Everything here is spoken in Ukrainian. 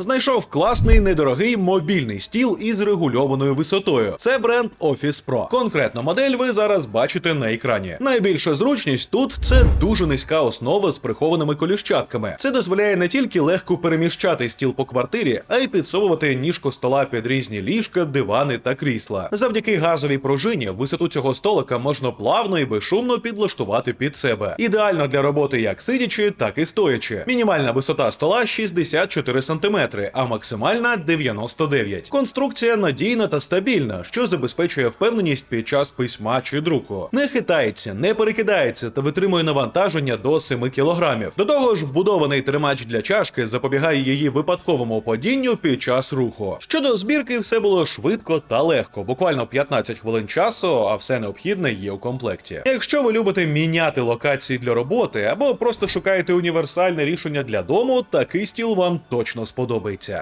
Знайшов класний недорогий мобільний стіл із регульованою висотою. Це бренд Office Pro. Конкретну модель ви зараз бачите на екрані. Найбільша зручність тут це дуже низька основа з прихованими коліщатками. Це дозволяє не тільки легко переміщати стіл по квартирі, а й підсовувати ніжку стола під різні ліжка, дивани та крісла. Завдяки газовій пружині висоту цього столика можна плавно і безшумно підлаштувати під себе. Ідеально для роботи як сидячи, так і стоячи. Мінімальна висота стола 64 см, а максимальна 99. Конструкція надійна та стабільна, що забезпечує впевненість під час письма чи друку. Не хитається, не перекидається та витримує навантаження до 7 кг. До того ж, вбудований тримач для чашки запобігає її випадковому падінню під час руху. Щодо збірки, все було швидко та легко, буквально 15 хвилин часу, а все необхідне є у комплекті. Якщо ви любите міняти локації для роботи або просто шукаєте універсальне рішення для дому, такий стіл вам точно сподобається. подобається.